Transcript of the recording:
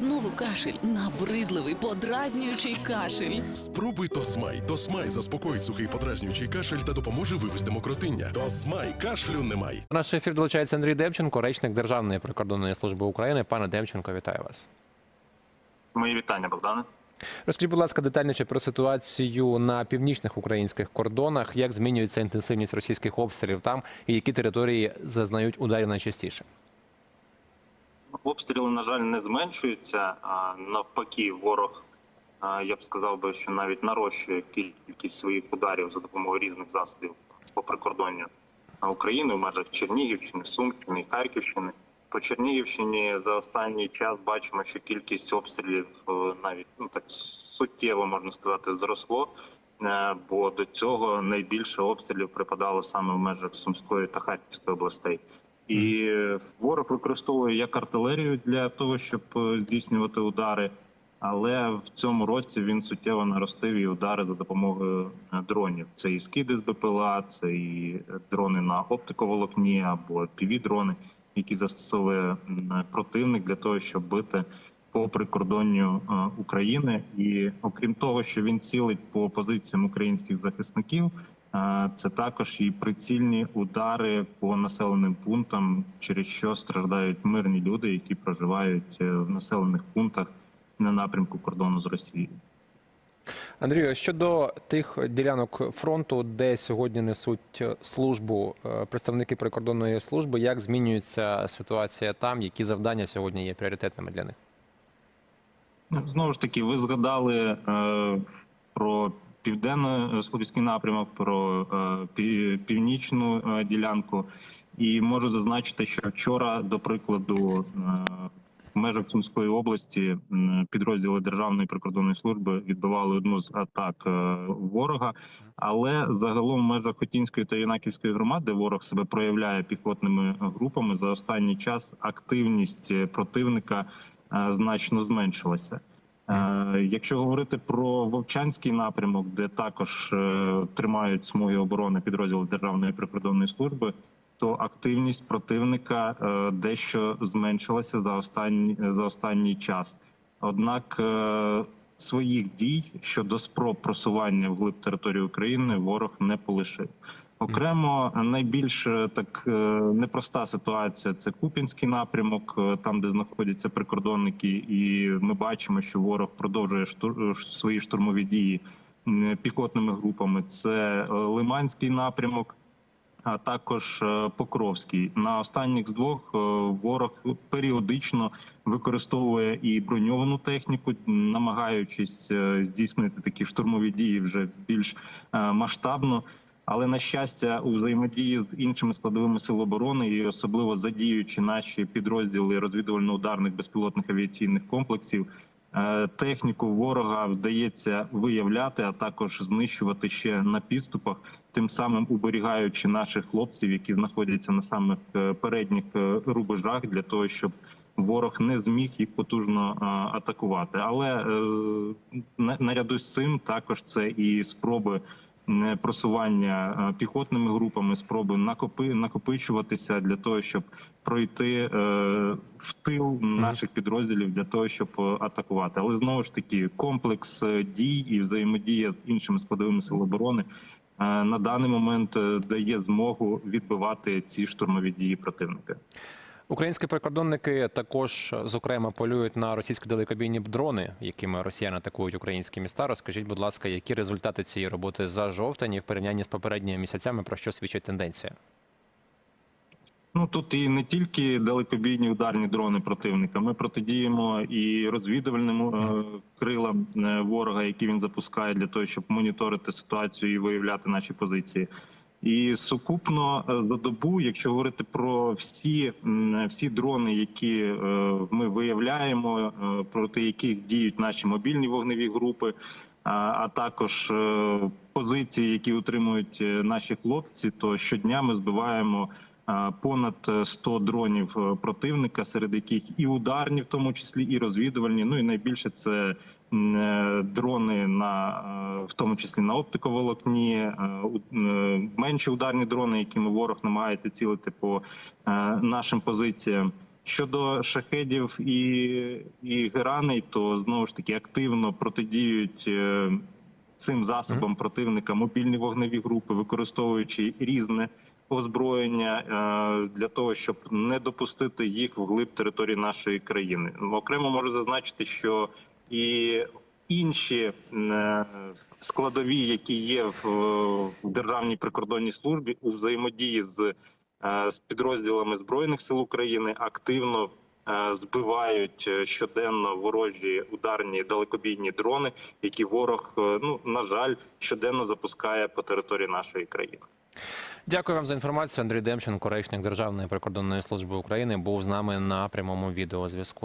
Знову кашель, набридливий, подразнюючий кашель. Спробуй Тосмай. Тосмай заспокоїть сухий подразнюючий кашель та допоможе вивести мокротиння. Тосмай кашлю немає. Наш ефір долучається Андрій Демченко, речник Державної прикордонної служби України. Пане Демченко, вітаю вас. Мої вітання, Богдане. Розкажіть, будь ласка, детальніше про ситуацію на північних українських кордонах, як змінюється інтенсивність російських обстрілів там і які території зазнають ударів найчастіше. Обстріли, на жаль, не зменшуються. Навпаки, ворог, я б сказав би, що навіть нарощує кількість своїх ударів за допомогою різних засобів по прикордонню України в межах Чернігівщини, Сумщини, Харківщини. По Чернігівщині за останній час бачимо, що кількість обстрілів е, навіть ну так суттєво можна сказати зросло. Е, Бо до цього найбільше обстрілів припадало саме в межах Сумської та Харківської областей. І ворог використовує як артилерію для того, щоб е, здійснювати удари. Але в цьому році він суттєво наростив і удари за допомогою е, дронів. Це і скиди з БПЛА, це і е, дрони на оптиковолокні або піві-дрони, які застосовує противник для того, щоб бити по прикордонню України. І окрім того, що він цілить по позиціям українських захисників. Е, Це також і прицільні удари по населеним пунктам, через що страждають мирні люди, які проживають е, в населених пунктах на напрямку кордону з Росією. Андрію, щодо тих ділянок фронту, де сьогодні несуть службу е, представники прикордонної служби, як змінюється ситуація там, які завдання сьогодні є пріоритетними для них? Ну, Знову ж таки, ви згадали е, про південно-слобідський напрямок, про е, північну е, ділянку. І можу зазначити, що вчора, до прикладу, е, в межах Сумської області підрозділи Державної прикордонної служби відбивали одну з атак е, ворога. Але загалом в межах Хотінської та Юнаківської громад, де ворог себе проявляє піхотними групами, за останній час активність е, противника е, значно зменшилася. Е, Якщо говорити про Вовчанський напрямок, де також е, тримають смуги оборони підрозділи Державної прикордонної служби, то активність противника е, дещо зменшилася за останній за останній час. Однак своїх дій щодо спроб просування вглиб території України ворог не полишив. Окремо найбільш е, так е, непроста ситуація це Купінський напрямок, е, там де знаходяться прикордонники, і ми бачимо, що ворог продовжує штур... свої штурмові дії м, піхотними групами. Це Лиманський напрямок. А також Покровський на останніх з двох ворог періодично використовує і броньовану техніку, намагаючись здійснити такі штурмові дії вже більш масштабно. Але на щастя, у взаємодії з іншими складовими сил оборони і особливо задіючи наші підрозділи розвідувально-ударних безпілотних авіаційних комплексів, е, техніку ворога вдається виявляти, а також знищувати ще на підступах, тим самим уберігаючи наших хлопців, які знаходяться на самих е, передніх е, рубежах, для того, щоб ворог не зміг їх потужно атакувати. Але наряду з цим також це і спроби просування е, піхотними групами, спроби накопи накопичуватися для того, щоб пройти е, в тил наших підрозділів для того, щоб е, атакувати. Але знову ж таки, комплекс дій і взаємодія з іншими складовими сил оборони на даний момент дає змогу відбивати ці штурмові дії противника. Українські прикордонники також, зокрема, полюють на російські далекобійні дрони, якими росіяни атакують українські міста. Розкажіть, будь ласка, які результати цієї роботи за жовтень і в порівнянні з попередніми місяцями, про що свідчить тенденція? Ну тут і не тільки далекобійні ударні дрони противника. Ми протидіємо і розвідувальним е, крилам е, ворога, які він запускає для того, щоб моніторити ситуацію і виявляти наші позиції. І сукупно е, за добу, якщо говорити про всі, всі дрони, які е, ми виявляємо, е, проти яких діють наші мобільні вогневі групи, а, також позиції, які утримують наші хлопці, то щодня ми збиваємо понад е, 100 дронів е, противника, серед яких і ударні, в тому числі і розвідувальні. Ну і найбільше це е, дрони на е, в тому числі на оптиковолокні, е, е, менші ударні дрони, якими ворог намагається цілити по е, нашим позиціям. Щодо шахедів і, і гераней, то знову ж таки активно протидіють е, цим засобам противника мобільні вогневі групи, використовуючи різне озброєння е, для того, щоб не допустити їх вглиб території нашої країни. Окремо можу зазначити, що і інші е, складові, які є в, державній прикордонній службі у взаємодії з, е, з підрозділами збройних сил України, активно збивають щоденно ворожі ударні далекобійні дрони, які ворог, ну на жаль, щоденно запускає по території нашої країни. Дякую вам за інформацію. Андрій Демченко, речник Державної прикордонної служби України, був з нами на прямому відеозв'язку.